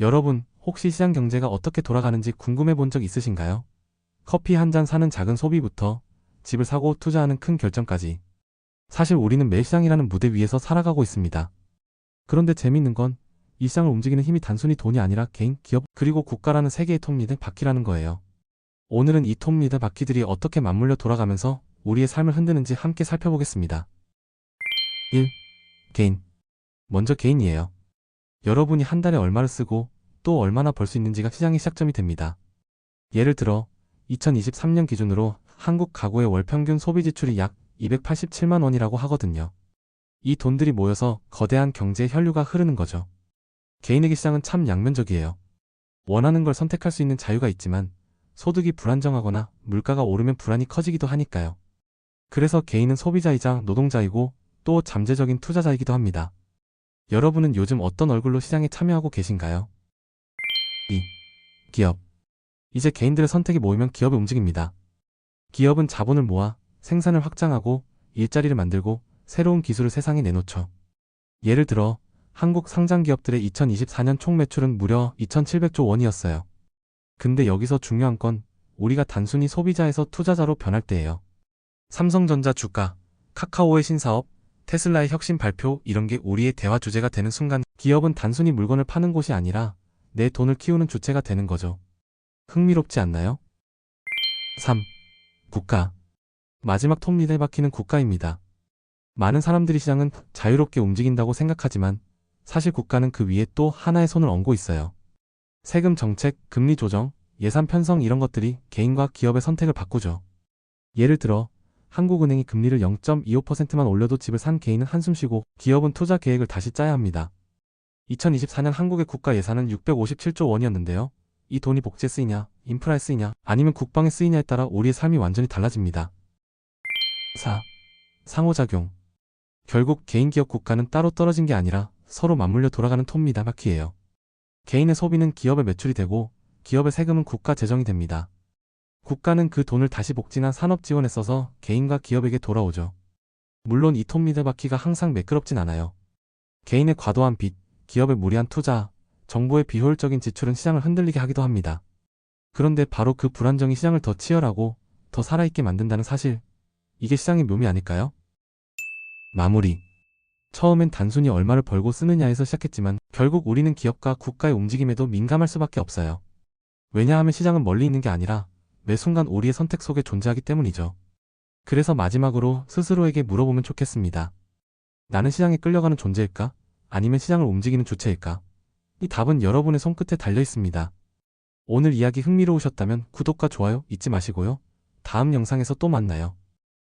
여러분, 혹시 시장 경제가 어떻게 돌아가는지 궁금해 본 적 있으신가요? 커피 한 잔 사는 작은 소비부터 집을 사고 투자하는 큰 결정까지. 사실 우리는 매일 시장이라는 무대 위에서 살아가고 있습니다. 그런데 재밌는 건 이 시장을 움직이는 힘이 단순히 돈이 아니라 개인, 기업, 그리고 국가라는 세 개의 톱니들 바퀴라는 거예요. 오늘은 이 톱니들 바퀴들이 어떻게 맞물려 돌아가면서 우리의 삶을 흔드는지 함께 살펴보겠습니다. 1. 개인. 먼저 개인이에요. 여러분이 한 달에 얼마를 쓰고 또 얼마나 벌 수 있는지가 시장의 시작점이 됩니다. 예를 들어 2023년 기준으로 한국 가구의 월 평균 소비 지출이 약 287만 원이라고 하거든요. 이 돈들이 모여서 거대한 경제의 혈류가 흐르는 거죠. 개인에게 시장은 참 양면적이에요. 원하는 걸 선택할 수 있는 자유가 있지만 소득이 불안정하거나 물가가 오르면 불안이 커지기도 하니까요. 그래서 개인은 소비자이자 노동자이고 또 잠재적인 투자자이기도 합니다. 여러분은 요즘 어떤 얼굴로 시장에 참여하고 계신가요? 2. 기업. 이제 개인들의 선택이 모이면 기업이 움직입니다. 기업은 자본을 모아 생산을 확장하고 일자리를 만들고 새로운 기술을 세상에 내놓죠. 예를 들어 한국 상장 기업들의 2024년 총 매출은 무려 2,700조 원이었어요. 근데 여기서 중요한 건 우리가 단순히 소비자에서 투자자로 변할 때예요. 삼성전자 주가, 카카오의 신사업, 테슬라의 혁신 발표 이런 게 우리의 대화 주제가 되는 순간 기업은 단순히 물건을 파는 곳이 아니라 내 돈을 키우는 주체가 되는 거죠. 흥미롭지 않나요? 3. 국가. 마지막 톱니를 박히는 국가입니다. 많은 사람들이 시장은 자유롭게 움직인다고 생각하지만 사실 국가는 그 위에 또 하나의 손을 얹고 있어요. 세금 정책, 금리 조정, 예산 편성 이런 것들이 개인과 기업의 선택을 바꾸죠. 예를 들어 한국은행이 금리를 0.25%만 올려도 집을 산 개인은 한숨 쉬고 기업은 투자 계획을 다시 짜야 합니다. 2024년 한국의 국가 예산은 657조 원이었는데요. 이 돈이 복지에 쓰이냐, 인프라에 쓰이냐, 아니면 국방에 쓰이냐에 따라 우리의 삶이 완전히 달라집니다. 4. 상호작용. 결국 개인 기업 국가는 따로 떨어진 게 아니라 서로 맞물려 돌아가는 톱니다 바퀴예요. 개인의 소비는 기업의 매출이 되고 기업의 세금은 국가 재정이 됩니다. 국가는 그 돈을 다시 복지나 산업 지원에 써서 개인과 기업에게 돌아오죠. 물론 이 톱니다 바퀴가 항상 매끄럽진 않아요. 개인의 과도한 빚, 기업의 무리한 투자, 정부의 비효율적인 지출은 시장을 흔들리게 하기도 합니다. 그런데 바로 그 불안정이 시장을 더 치열하고 더 살아있게 만든다는 사실, 이게 시장의 묘미 아닐까요? 마무리. 처음엔 단순히 얼마를 벌고 쓰느냐에서 시작했지만 결국 우리는 기업과 국가의 움직임에도 민감할 수밖에 없어요. 왜냐하면 시장은 멀리 있는 게 아니라 매 순간 우리의 선택 속에 존재하기 때문이죠. 그래서 마지막으로 스스로에게 물어보면 좋겠습니다. 나는 시장에 끌려가는 존재일까? 아니면 시장을 움직이는 주체일까? 이 답은 여러분의 손끝에 달려 있습니다. 오늘 이야기 흥미로우셨다면 구독과 좋아요 잊지 마시고요. 다음 영상에서 또 만나요.